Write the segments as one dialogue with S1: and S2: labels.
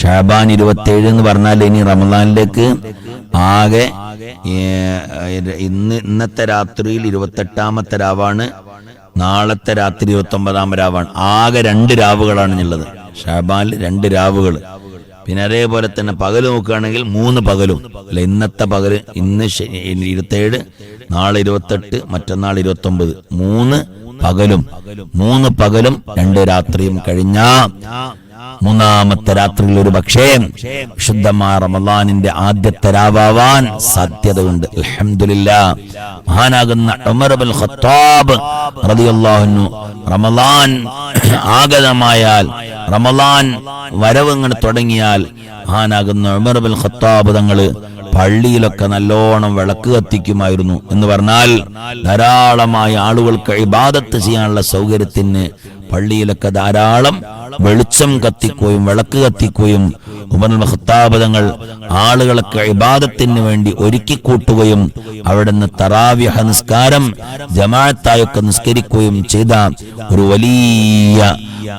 S1: ഷാബാൻ ഇരുപത്തേഴ് എന്ന് പറഞ്ഞാൽ ഇനി റമദാനിലേക്ക് ആകെ ഇന്ന് ഇന്നത്തെ രാത്രിയിൽ ഇരുപത്തെട്ടാമത്തെ രാവാണ്. നാളത്തെ രാത്രി ഇരുപത്തി ഒമ്പതാം രാവാണ്. ആകെ രണ്ട് രാവുകളാണ് ഉള്ളത് ഷാബാനിൽ രണ്ട് രാവുകൾ. പിന്നെ അതേപോലെ തന്നെ പകൽ നോക്കുകയാണെങ്കിൽ മൂന്ന് പകലും. അല്ല ഇന്നത്തെ പകൽ ഇന്ന് ഇരുപത്തേഴ് നാളെ ഇരുപത്തെട്ട് മറ്റന്നാൾ ഇരുപത്തി ഒമ്പത് മൂന്ന് പകലും. മൂന്ന് പകലും രണ്ട് രാത്രിയും കഴിഞ്ഞ മൂന്നാമത്തെ രാത്രിയിൽ ഒരു പക്ഷേ ശുദ്ധമായ റമദാനിന്റെ ആദ്യത്തെ രാവാൻ സാധ്യതയുണ്ട്. അലഹമില്ല മഹാനാകുന്ന ഉമർ ബിൻ ഖത്താബ് റളിയല്ലാഹു ആഗതമായാൽ റമദാൻ വരവങ്ങൾ തുടങ്ങിയാൽ മഹാനാകുന്ന ഉമർ ബിൻ ഖത്താബ് തങ്ങൾ പള്ളിയിലൊക്കെ നല്ലോണം വിളക്ക് കത്തിക്കുമായിരുന്നു എന്ന് പറഞ്ഞാൽ ധാരാളമായ ആളുകൾക്ക് ഇബാദത്ത് ചെയ്യാനുള്ള സൗകര്യത്തിന് പള്ളിയിലൊക്കെ ധാരാളം വെളിച്ചം കത്തിക്കുകയും വിളക്ക് കത്തിക്കുകയും ഉമർ ഖത്താബ് തങ്ങൾ ആളുകളൊക്കെ ഇബാദത്തിന് വേണ്ടി ഒരുക്കി കൂട്ടുകയും അവിടുന്ന് തറാവ്യഹ നിസ്കാരം ജമാഅത്തായൊക്കെ നിസ്കരിക്കുകയും ചെയ്ത ഒരു വലിയ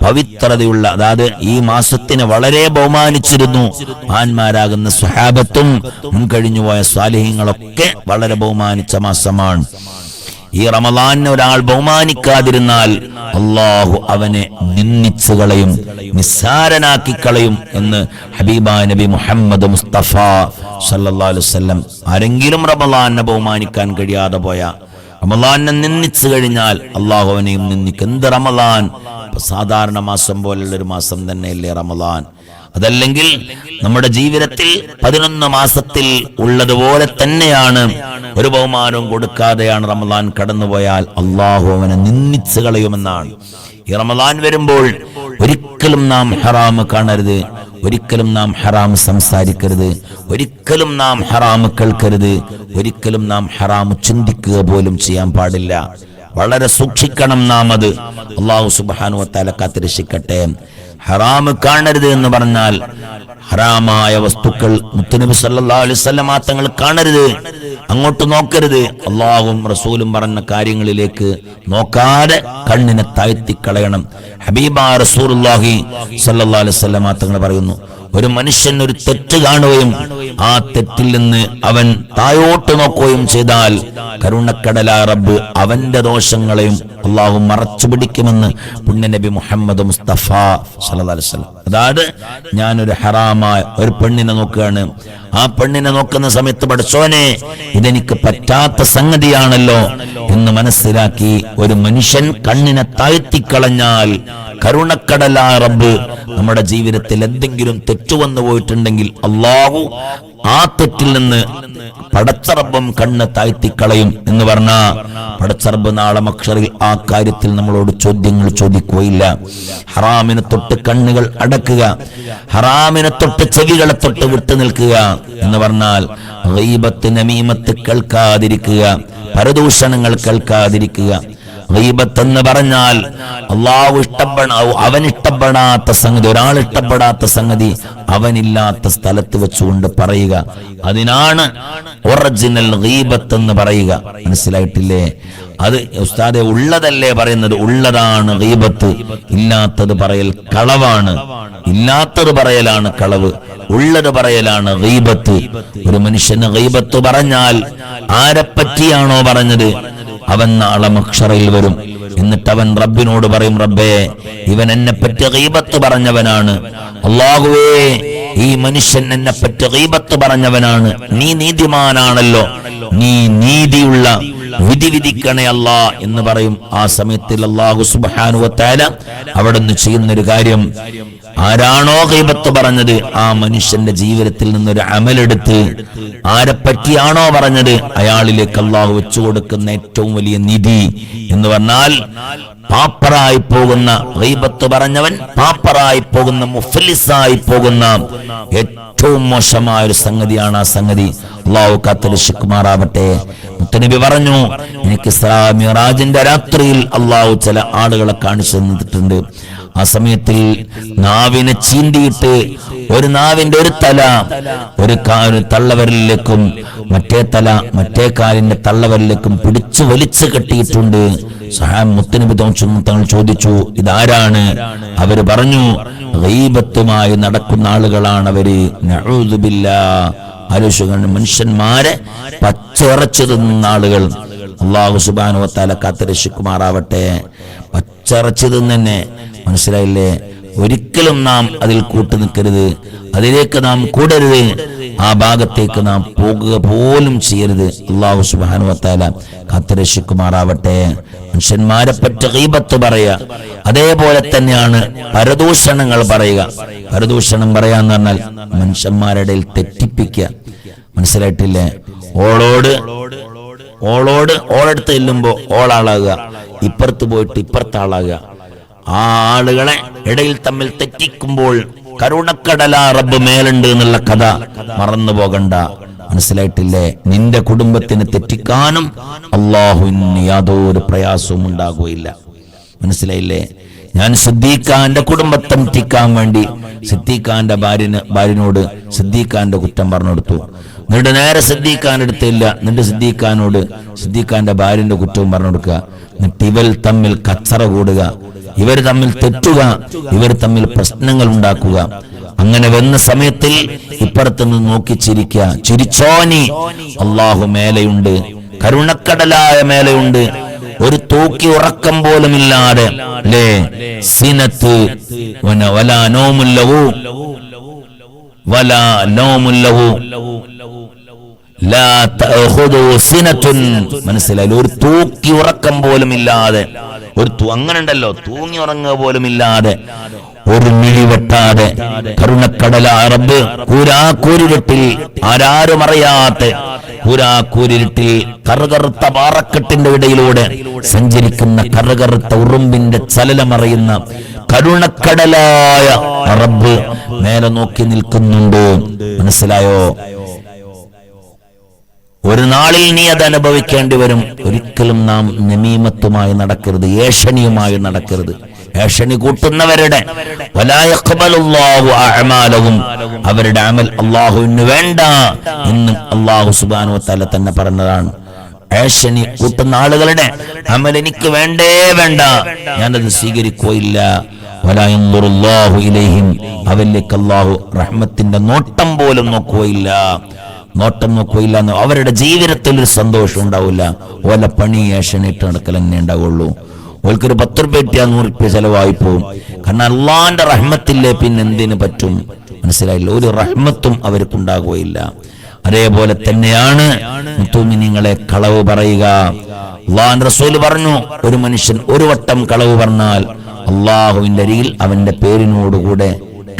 S1: പവിത്രതയുള്ള അതായത് ഈ മാസത്തിനെ വളരെ ബഹുമാനിച്ചിരുന്നു. മഹാന്മാരാകുന്ന സുഹാബത്തും മുൻകഴിഞ്ഞുപോയ സ്വാലിഹ്യങ്ങളൊക്കെ വളരെ ബഹുമാനിച്ച മാസമാണ്. ഈ റമദാനെ ഒരാൾ ബഹുമാനിക്കാതിരുന്നാൽ അള്ളാഹു അവനെ നിന്ദിച്ചു കളയും നിസ്സാരനാക്കി കളയും എന്ന് ഹബീബ നബി മുഹമ്മദ് മുസ്തഫ വസല്ലം ആരെങ്കിലും റമദാനെ ബഹുമാനിക്കാൻ കഴിയാതെ പോയ. റമദാനെ നിന്ദിച്ചു കഴിഞ്ഞാൽ അള്ളാഹു അവനെയും നിന്ദിക്കും. എന്ത് റമദാൻ? സാധാരണ മാസം പോലുള്ള ഒരു മാസം തന്നെയല്ലേ റമദാൻ. അതല്ലെങ്കിൽ നമ്മുടെ ജീവിതത്തിൽ പതിനൊന്ന് മാസത്തിൽ ഉള്ളതുപോലെ തന്നെയാണ് ഒരു ബഹുമാനവും കൊടുക്കാതെയാണ് റമദാൻ കടന്നുപോയാൽ അള്ളാഹു അവനെ നിന്ദിച്ചു കളയുമെന്നാണ്. ഈ റമദാൻ വരുമ്പോൾ ഒരിക്കലും നാം ഹറാമ് കാണരുത് ഒരിക്കലും നാം ഹറാം സംസാരിക്കരുത് ഒരിക്കലും നാം ഹറാം കേൾക്കരുത് ഒരിക്കലും നാം ഹറാം ചിന്തിക്കുക പോലും ചെയ്യാൻ പാടില്ല. വളരെ സൂക്ഷിക്കണം നാം അത്. അള്ളാഹു സുബാനുവത്താല കാത്തിരക്ഷിക്കട്ടെ. ഹറാമ് കാണരുത് എന്ന് പറഞ്ഞാൽ ഹറാമായ വസ്തുക്കൾ മുത്തുനബി സല്ലാ അലൈവല്ല തങ്ങൾ കാണരുത്. അങ്ങോട്ട് നോക്കരുത്. അള്ളാഹും റസൂലും പറഞ്ഞ കാര്യങ്ങളിലേക്ക് നോക്കാതെ കണ്ണിനെ താഴ്ത്തി കളയണം ഹബീബ റസൂലുള്ളാഹി സല്ലല്ലാഹു അലൈഹി വസല്ലം തങ്ങൾ പറയുന്നു ഒരു മനുഷ്യൻ ഒരു തെറ്റ് കാണുകയും ആ തെറ്റിൽ നിന്ന് അവൻ തായോട്ട് നോക്കുകയും ചെയ്താൽ കരുണക്കടല റബ്ബ് അവന്റെ ദോഷങ്ങളെയും അള്ളാഹു മറച്ചു പിടിക്കുമെന്ന് പുണ്യനബി മുഹമ്മദ് മുസ്തഫ സലഹ്ലം അതായത് ഞാനൊരു ഹറാമായ ഒരു പെണ്ണിനെ നോക്കുകയാണ്. ആ പെണ്ണിനെ നോക്കുന്ന സമയത്ത് പഠിച്ചോനെ ഇതെനിക്ക് പറ്റാത്ത സംഗതിയാണല്ലോ എന്ന് മനസ്സിലാക്കി ഒരു മനുഷ്യൻ കണ്ണിനെ താഴ്ത്തിക്കളഞ്ഞാൽ കരുണക്കടലാ റബ്ബ് നമ്മുടെ ജീവിതത്തിൽ എന്തെങ്കിലും തെറ്റു വന്നു പോയിട്ടുണ്ടെങ്കിൽ അള്ളാഹു ആ തെറ്റിൽ നിന്ന് പടച്ചറബം കണ്ണ് താഴ്ത്തിക്കളയും എന്ന് പറഞ്ഞ പടച്ചറബ് നാളെ മക്ഷറിൽ ആ കാര്യത്തിൽ നമ്മളോട് ചോദ്യങ്ങൾ ചോദിക്കുകയില്ല. ഹറാമിനെ തൊട്ട് കണ്ണുകൾ അടക്കുക ഹറാമിനെ തൊട്ട് ചെവികളെ തൊട്ട് വിട്ടു നിൽക്കുക എന്ന് പറഞ്ഞാൽ റീബത്ത് നമീമത്ത് കേൾക്കാതിരിക്കുക പരദൂഷണങ്ങൾ കേൾക്കാതിരിക്കുക. എന്ന് പറഞ്ഞാൽ അള്ളാഹു ഇഷ്ടപ്പെട അവൻ ഇഷ്ടപ്പെടാത്ത സംഗതി ഒരാൾ ഇഷ്ടപ്പെടാത്ത സംഗതി അവനില്ലാത്ത സ്ഥലത്ത് വെച്ചുകൊണ്ട് പറയുക. അതിനാണ് ഒറിജിനൽ ഗീബത്ത് എന്ന് പറയുക. മനസ്സിലായിട്ടില്ലേ? അത് ഉസ്താദെ ഉള്ളതല്ലേ പറയുന്നത്? ഉള്ളതാണ് ഗീബത്ത്. ഇല്ലാത്തത് പറയൽ കളവാണ്. ഇല്ലാത്തത് പറയലാണ് കളവ്. ഉള്ളത് പറയലാണ് ഗീബത്ത്. ഒരു മനുഷ്യന് ഗീബത്ത് പറഞ്ഞാൽ ആരെപ്പറ്റിയാണോ പറഞ്ഞത്? അവൻ നാളെ മക്ഷറയിൽ വരും. എന്നിട്ട് അവൻ റബ്ബിനോട് പറയും റബ്ബേ ഇവൻ എന്നെ പറ്റി റീബത്ത് പറഞ്ഞവനാണ്. അള്ളാഹുവേ ഈ മനുഷ്യൻ എന്നെ പറ്റി റീബത്ത് പറഞ്ഞവനാണ്. നീ നീതിമാനാണല്ലോ. നീ നീതിയുള്ള വിധി വിധിക്കണേ അല്ല എന്ന് പറയും. ആ സമയത്തിൽ അള്ളാഹു സുബാനുവത്താല അവിടെ നിന്ന് ചെയ്യുന്നൊരു കാര്യം. ആരാണോ കൈപത്ത് പറഞ്ഞത്? ആ മനുഷ്യന്റെ ജീവിതത്തിൽ നിന്നൊരു അമലെടുത്ത് ആരെപ്പറ്റിയാണോ പറഞ്ഞത്? അയാളിലേക്ക് അള്ളാഹു വെച്ചു കൊടുക്കുന്ന ഏറ്റവും വലിയ നിധി എന്ന് പറഞ്ഞാൽ പാപ്പറായി പോകുന്ന റീബത്ത് പറഞ്ഞവൻ പാപ്പറായി പോകുന്ന മുഫലിസായി പോകുന്ന ഏറ്റവും മോശമായ ഒരു സംഗതിയാണ് ആ സംഗതി. അള്ളാഹു കാത്തരക്ഷിക്കുമാറാവട്ടെ മുത്തനബി പറഞ്ഞു എനിക്ക് ഇസ്രാ മിറാജിന്റെ രാത്രിയിൽ അള്ളാഹു ചില ആളുകളെ കാണിച്ചു തന്നിട്ടുണ്ട്. ആ സമയത്തിൽ നാവിനെ ചീന്തിയിട്ട് ഒരു നാവിന്റെ ഒരു തല ഒരു തള്ളവരലിലേക്കും മറ്റേ തല മറ്റേ കാലിന്റെ തള്ളവരലിലേക്കും പിടിച്ചു വലിച്ചു കെട്ടിയിട്ടുണ്ട്. സഹാം മുത്തനബി തങ്ങൾ ചോദിച്ചു ഇതാരാണ്? അവർ പറഞ്ഞു ഗൈബത്തുമായി നടക്കുന്ന ആളുകളാണ് അവർ. മനുഷ്യന്മാരെ പച്ചിറച്ചു തിന്നുന്ന ആളുകൾ. അള്ളാഹു സുബാനുവത്താല കാത്തരക്ഷിക്കുമാറാവട്ടെ. പച്ചിറച്ചു തിന്നെ മനസ്സിലായില്ലേ? ഒരിക്കലും നാം അതിൽ കൂട്ടു നിൽക്കരുത്. അതിലേക്ക് നാം കൂടരുത്. ആ ഭാഗത്തേക്ക് നാം പോകുക പോലും ചെയ്യരുത്. അള്ളാഹു സുബാനുവത്താല കത്തരശിക്കുമാറാവട്ടെ മനുഷ്യന്മാരെ പറ്റി കൈപത്ത് പറയുക അതേപോലെ തന്നെയാണ് പരദൂഷണങ്ങൾ പറയുക. പരദൂഷണം പറയാന്ന് പറഞ്ഞാൽ മനുഷ്യന്മാരുടെ തെറ്റിപ്പിക്കുക. മനസ്സിലായിട്ടില്ലേ? ഓളോട് ഓളോട് ഓളടുത്ത് ചെല്ലുമ്പോ ഓളാളാകുക. ഇപ്പുറത്ത് പോയിട്ട് ഇപ്പുറത്ത് ആളാകുക ആ ആളുകളെ ഇടയിൽ തമ്മിൽ തെറ്റിക്കുമ്പോൾ കരുണക്കടല റബ്ബ് മേലുണ്ട് എന്നുള്ള കഥ മറന്നു പോകണ്ട. മനസ്സിലായിട്ടില്ലേ? നിന്റെ കുടുംബത്തിന് തെറ്റിക്കാനും അള്ളാഹുവിന് യാതൊരു പ്രയാസവും ഉണ്ടാകുകയില്ല. മനസ്സിലായില്ലേ? ഞാൻ സിദ്ദീഖാന്റെ കുടുംബത്തെ തെറ്റിക്കാൻ വേണ്ടി സിദ്ദീഖാന്റെ ഭാര്യന് ഭാര്യനോട് സിദ്ദീഖാന്റെ കുറ്റം പറഞ്ഞു എന്നിട്ട് നേരെ സിദ്ദീഖാൻ എടുത്തില്ല സിദ്ദീഖാനോട് സിദ്ദീഖാന്റെ ഭാര്യന്റെ കുറ്റവും പറഞ്ഞു കൊടുക്കുക ഇവർ തമ്മിൽ കച്ചറ കൂടുക. ഇവർ തമ്മിൽ തെറ്റുക ഇവർ തമ്മിൽ പ്രശ്നങ്ങൾ ഉണ്ടാക്കുക. അങ്ങനെ വന്ന സമയത്തിൽ ഇപ്പുറത്ത് നിന്ന് നോക്കി ചിരിക്കുക. ചിരിച്ചോനി അള്ളാഹു മേലെയുണ്ട് കരുണക്കടലായ മേലെയുണ്ട്. ഒരു തൂക്കി ഉറക്കം പോലുമില്ലാതെ ലേ സിനത്ത് വലാ നോമുല്ലവു വലാ നോമുല്ലവു ലാ തഅഖുദു സിനത്തുൻ. മനസ്സിലായി ഒരു തൂക്കി ഉറക്കം പോലും ഇല്ലാതെ ഒരു അങ്ങനെ ഉണ്ടല്ലോ തൂങ്ങി ഉറങ്ങുക പോലും ഇല്ലാതെ ഒരു മിഴി വെട്ടാതെ. കരുണക്കടല അറബ് കൂരാക്കൂരിരുട്ടിൽ ആരാരും അറിയാത്ത കൂരാക്കൂരിരുട്ടിൽ കറുകറുത്ത പാറക്കെട്ടിന്റെ ഇടയിലൂടെ സഞ്ചരിക്കുന്ന കറുകറുത്ത ഉറുമ്പിന്റെ ചലനമറിയുന്ന കരുണക്കടലായ അറബ് നേരെ നോക്കി നിൽക്കുന്നുണ്ട്. മനസ്സിലായോ? ഒരു നാളിൽ നീ അത് അനുഭവിക്കേണ്ടി വരും. ഒരിക്കലും നാം നമീമത്തുമായി നടക്കരുത് ഏഷണിയുമായി നടക്കരുത്. ഏഷണി കൂട്ടുന്നവരുടെ അവരുടെ അമൽ അള്ളാഹുവിന് വേണ്ട എന്നും അള്ളാഹു സുബാനു തല തന്നെ പറഞ്ഞതാണ്. ഏഷണി കൂട്ടുന്ന ആളുകളുടെ അമൽ എനിക്ക് വേണ്ടേ വേണ്ട. ഞാനത് സ്വീകരിക്കുകയില്ല. അവരിലേക്ക് അള്ളാഹു റഹ്മത്തിന്റെ നോട്ടം പോലും നോക്കുകയില്ല. നോട്ടം നോക്കുകയില്ല അവരുടെ ജീവിതത്തിൽ ഒരു സന്തോഷം ഉണ്ടാവില്ല. ഓല പണി ഏഷണിട്ട് നടക്കൽ തന്നെ ഉണ്ടാവുള്ളൂ. ഒരു പത്ത് റുപ്യ കിട്ടിയാൽ നൂറ് റുപ്യ ചെലവായി പോവും കാരണം അള്ളാന്റെ റഹ്മത്തില്ലേ പിന്നെ എന്തിനു പറ്റും? മനസ്സിലായില്ല. ഒരു റഹ്മത്തും അവർക്കുണ്ടാകുകയില്ല അതേപോലെ തന്നെയാണ് നിങ്ങളെ കളവ് പറയുക. അള്ളാൻ റസൂൽ പറഞ്ഞു ഒരു മനുഷ്യൻ ഒരു വട്ടം കളവ് പറഞ്ഞാൽ അള്ളാഹുവിന്റെ അരിയിൽ അവന്റെ പേരിനോടുകൂടെ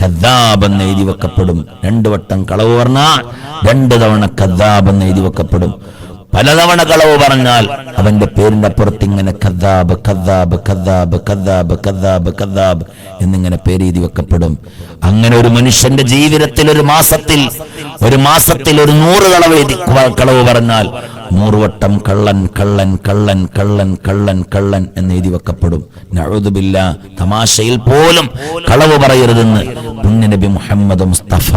S1: കദ്ദാബ് എന്ന് എഴുതി വെക്കപ്പെടും. രണ്ടു വട്ടം കളവ് പറഞ്ഞാൽ രണ്ടു തവണ കദ്ദാബെന്ന് എഴുതി വെക്കപ്പെടും. പലതവണ കളവ് പറഞ്ഞാൽ അവന്റെ പേരിന്റെ അപ്പുറത്ത് ഇങ്ങനെ കദ്ദാബ് കദ്ദാബ് കദ്ദാബ് കദ്ദാബ് കദ്ദാബ് കദ്ദാബ് എന്നിങ്ങനെ പേര് എഴുതി വെക്കപ്പെടും. അങ്ങനെ ഒരു മനുഷ്യന്റെ ജീവിതത്തിൽ ഒരു മാസത്തിൽ ഒരു മാസത്തിൽ ഒരു നൂറ് കളവ് എഴുതി കളവ് പറഞ്ഞാൽ നൂറ് വട്ടം കള്ളൻ കള്ളൻ കള്ളൻ കള്ളൻ കള്ളൻ കള്ളൻ എന്ന് എഴുതി വെക്കപ്പെടും. നഴുതുബില്ല തമാശയിൽ പോലും കളവ് പറയരുതെന്ന് പുണ്യനബി മുഹമ്മദ് മുസ്തഫ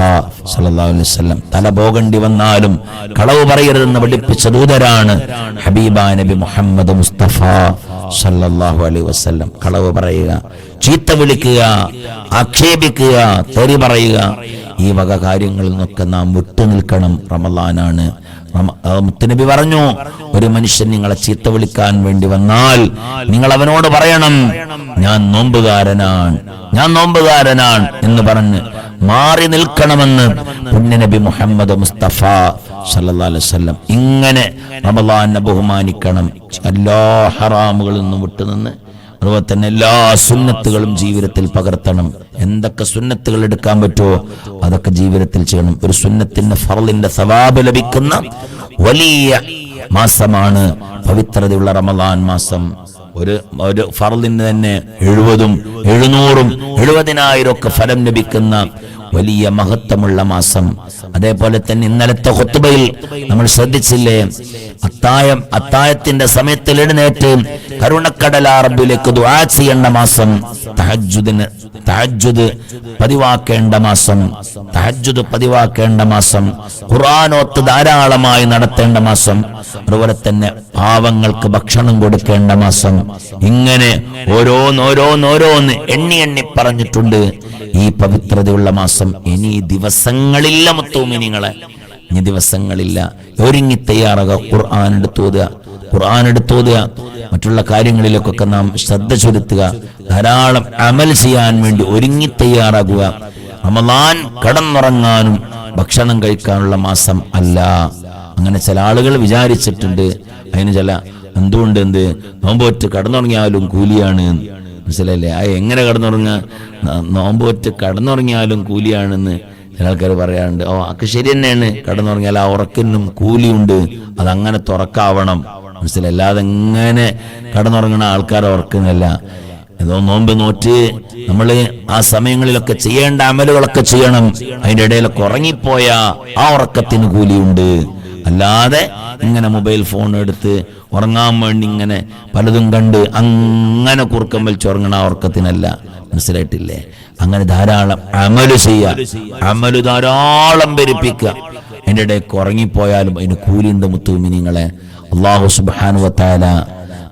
S1: സല്ലല്ലാഹു അലൈഹി വസല്ലം തല പോകേണ്ടി വന്നാലും കളവ് പറയരുതെന്ന് പഠിപ്പിച്ച ദൂതരാണ് ഹബീബ നബി മുഹമ്മദ് മുസ്തഫ സല്ലല്ലാഹു അലൈഹി വസല്ലം. കളവ് പറയുക ചീത്ത വിളിക്കുക ആക്ഷേപിക്കുക തെറി പറയുക ഈ വക കാര്യങ്ങളിൽ നിന്നൊക്കെ നാം വിട്ടുനിൽക്കണം റമലാനാണ് മുത്തുനബി പറഞ്ഞു ഒരു മനുഷ്യൻ നിങ്ങളെ ചീത്ത വിളിക്കാൻ വേണ്ടി വന്നാൽ നിങ്ങൾ അവനോട് പറയണം ഞാൻ നോമ്പുകാരനാണ് ഞാൻ നോമ്പുകാരനാണ് എന്ന് പറഞ്ഞ് മാറി നിൽക്കണമെന്ന് പുണ്യനബി മുഹമ്മദ് മുസ്തഫ സല്ലല്ലാഹു അലൈഹി വസല്ലം ഇങ്ങനെ റമദാനെ ബഹുമാനിക്കണം. എല്ലാ ഹറാമുകളിൽ നിന്നും വിട്ടുനിന്ന് അതുപോലെ തന്നെ എല്ലാ സുന്നത്തുകളും ജീവിതത്തിൽ പകർത്തണം. എന്തൊക്കെ സുന്നത്തുകൾ എടുക്കാൻ പറ്റുമോ അതൊക്കെ ജീവിതത്തിൽ ചെയ്യണം. ഒരു സുന്നത്തിന്റെ ഫറലിന്റെ സവാബ് ലഭിക്കുന്ന വലിയ മാസമാണ് പവിത്രതയുള്ള റമദാൻ മാസം. ഒരു ഒരു ഫറലിന് തന്നെ എഴുപതും എഴുന്നൂറും എഴുപതിനായിരം ഒക്കെ ഫലം ലഭിക്കുന്ന വലിയ മഹത്വമുള്ള മാസം. അതേപോലെ തന്നെ ഇന്നലത്തെ ഹുത്തുബയിൽ നമ്മൾ ശ്രദ്ധിച്ചില്ലേ? അത്തായം അത്തായത്തിന്റെ സമയത്തിൽ എഴുന്നേറ്റ് കരുണക്കടലാറബിലേക്ക് ദുആ ചെയ്യേണ്ട മാസം തഹജ്ജുദിന് തഹജ്ജുദ് പതിവാക്കേണ്ട മാസം തഹജ്ജുദ് പതിവാക്കേണ്ട മാസം ഖുർആാനോത്ത് ധാരാളമായി നടത്തേണ്ട മാസം അതുപോലെ തന്നെ പാവങ്ങൾക്ക് ഭക്ഷണം കൊടുക്കേണ്ട മാസം. ഇങ്ങനെ ഓരോന്നോരോന്നോരോന്ന് എണ്ണി എണ്ണി പറഞ്ഞിട്ടുണ്ട്. ഈ പവിത്രതയുള്ള മാസം ഇനി ദിവസങ്ങളില്ല മുത്തൂമിനിങ്ങളെ. ഇനി ദിവസങ്ങളില്ല. ഒരുങ്ങി തയ്യാറാകുക ഖുർആൻ എടുത്തോതുക ഖുർആൻ എടുത്തോതുക മറ്റുള്ള കാര്യങ്ങളിലൊക്കെ നാം ശ്രദ്ധ ചെലുത്തുക ധാരാളം അമൽ ചെയ്യാൻ വേണ്ടി ഒരുങ്ങി തയ്യാറാകുക. റമദാൻ കടന്നുറങ്ങാനും ഭക്ഷണം കഴിക്കാനുള്ള മാസം അല്ല. അങ്ങനെ ചില ആളുകൾ വിചാരിച്ചിട്ടുണ്ട് അതിന് ചില എന്തുകൊണ്ട് എന്ത് നോമ്പോറ്റ് കടന്നുറങ്ങിയാലും കൂലിയാണ്. മനസ്സിലല്ലേ ആ എങ്ങനെ കടന്നുറങ്ങുക? നോമ്പോറ്റ് കടന്നുറങ്ങിയാലും കൂലിയാണെന്ന് ചില ആൾക്കാർ പറയാറുണ്ട്. ഓ അക്ക് ശരി തന്നെയാണ്. കടന്നുറങ്ങിയാൽ ആ ഉറക്കിനും കൂലിയുണ്ട്. അതങ്ങനെ തുറക്കാവണം. മനസ്സിലായി അല്ലാതെ എങ്ങനെ കടന്നുറങ്ങണ ആൾക്കാർ ഓർക്കുന്നില്ല. ഏതോ നോമ്പ് നോറ്റ് നമ്മൾ ആ സമയങ്ങളിലൊക്കെ ചെയ്യേണ്ട അമലുകളൊക്കെ ചെയ്യണം. അതിന്റെ ഇടയിലൊക്കെ ഉറങ്ങിപ്പോയ ആ ഉറക്കത്തിന് കൂലിയുണ്ട്. അല്ലാതെ ഇങ്ങനെ മൊബൈൽ ഫോൺ എടുത്ത് ഉറങ്ങാൻ വേണ്ടി ഇങ്ങനെ പലതും കണ്ട് അങ്ങനെ കുറുക്കം വലിച്ചുറങ്ങണ ആ ഉറക്കത്തിനല്ല. മനസ്സിലായിട്ടില്ലേ? അങ്ങനെ ധാരാളം അമൽ ചെയ്യുക അമൽ ധാരാളം പെരുപ്പിക്കുക. അതിന്റെ ഇടയ്ക്ക് ഉറങ്ങിപ്പോയാലും അതിന് കൂലിയുണ്ട് മുത്തുമിനിങ്ങളെ. അള്ളാഹു സുബാനുവത്താല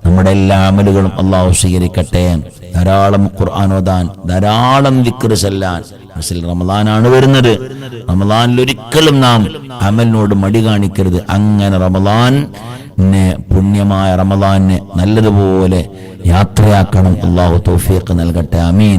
S1: നമ്മുടെ എല്ലാ അമലുകളും അള്ളാഹു സ്വീകരിക്കട്ടെ. ധാരാളം ഖുർആൻ ധാരാളം വിക്ര് ചെല്ലാൻ മനസ്സിൽ റമദാനാണ് വരുന്നത്. റമദാനിൽ ഒരിക്കലും നാം അമലിനോട് മടി കാണിക്കരുത്. അങ്ങനെ റമദാൻ പുണ്യമായ റമദാനെ നല്ലതുപോലെ യാത്രയാക്കണം. അള്ളാഹു തൗഫീഖ് നൽകട്ടെ. അമീൻ